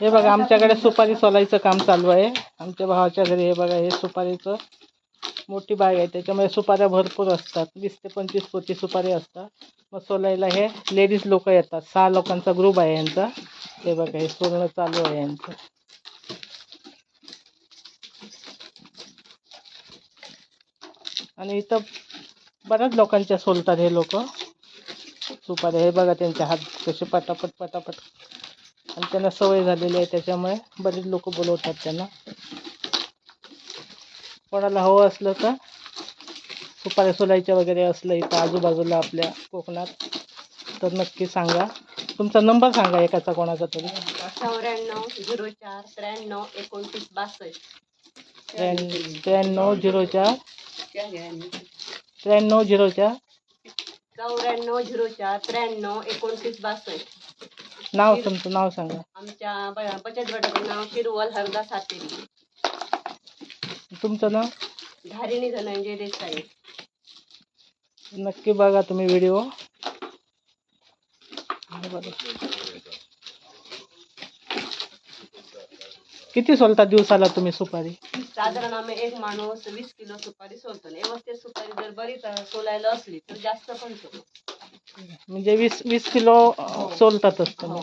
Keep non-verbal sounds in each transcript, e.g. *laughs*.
हे बघा आमच्याकडे सुपारी सोलायचं काम चालू आहे. आमच्या भावाच्या घरी हे बघा हे सुपारीचं मोठी बाग आहे. त्याच्यामुळे सुपाऱ्या भरपूर असतात. वीस ते पंचवीस पोती सुपारी असतात. मग सोलायला हे लेडीज लोक येतात. सहा लोकांचा ग्रुप आहे यांचा. हे बघा हे सोलणं चालू आहे यांचं. आणि इथं बऱ्याच लोकांच्या सोलतात हे लोक. सुपाऱ्या हे बघा त्यांचे हात कसे पटापट पटापट. आणि त्यांना सवय झालेली आहे त्याच्यामुळे बरेच लोक बोलवतात त्यांना. कोणाला हवं असलं तर सुपाऱ्या सोलायच्या वगैरे असलं इथं आजूबाजूला आपल्या कोकणात तर नक्की सांगा. तुमचा नंबर सांगा एकाचा कोणाचा तरी. चौऱ्याण्णव झिरो चार त्र्याण्णव एकोणतीस बासष्ट. त्र्याण्णव त्र्याण्णव झिरो चार. त्र्याण्णव झिरो चार. चौऱ्याण्णव झिरो चार त्र्याण्णव एकोणतीस बासष्ट. नाव तुमचं नाव सांगा. आमच्या ब- बचत गटाचं नाव शिरवल हरदा सातेरी. तुमचं नाव? धारिणी धनंजय देसाई. नक्की बघा तुम्ही व्हिडिओ. किती सोलता दिवसाला तुम्ही सुपारी? साधारण आम्ही एक माणूस वीस किलो सुपारी सोलतो. व्यवस्थित सुपारी जर बरीच अं, सोलायला असली तर जास्त पण सोलतो. म्हणजे वीस वीस किलो अं, सोलतातच तुम्ही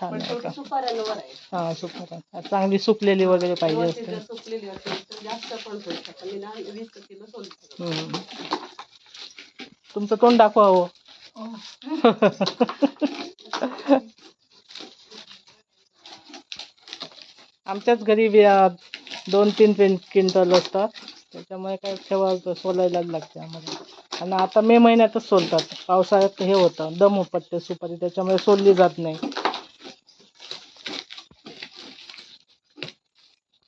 छान पण आहे शेवटी का सुपाऱ्यांवर आहे. हां सुपारी चांगली सुकलेली वगैरे पाहिजे व्यवस्थित असते. जर सुकलेली असेल तर जास्त पण सोलतो. पण निदान वीस किलो सोलतो. हम्म. तुमचं तोंड दाखवा हो. *laughs* आमच्याच घरी दोन तीन पेन क्विंटल असतात. त्याच्यामुळे काय ठेवा सोलायलाच लागते आम्हाला. आणि आता मे महिन्यातच सोलतात. पावसाळ्यात हे होतं. दम उपटते सुपारी. त्याच्यामुळे सोलली जात नाही.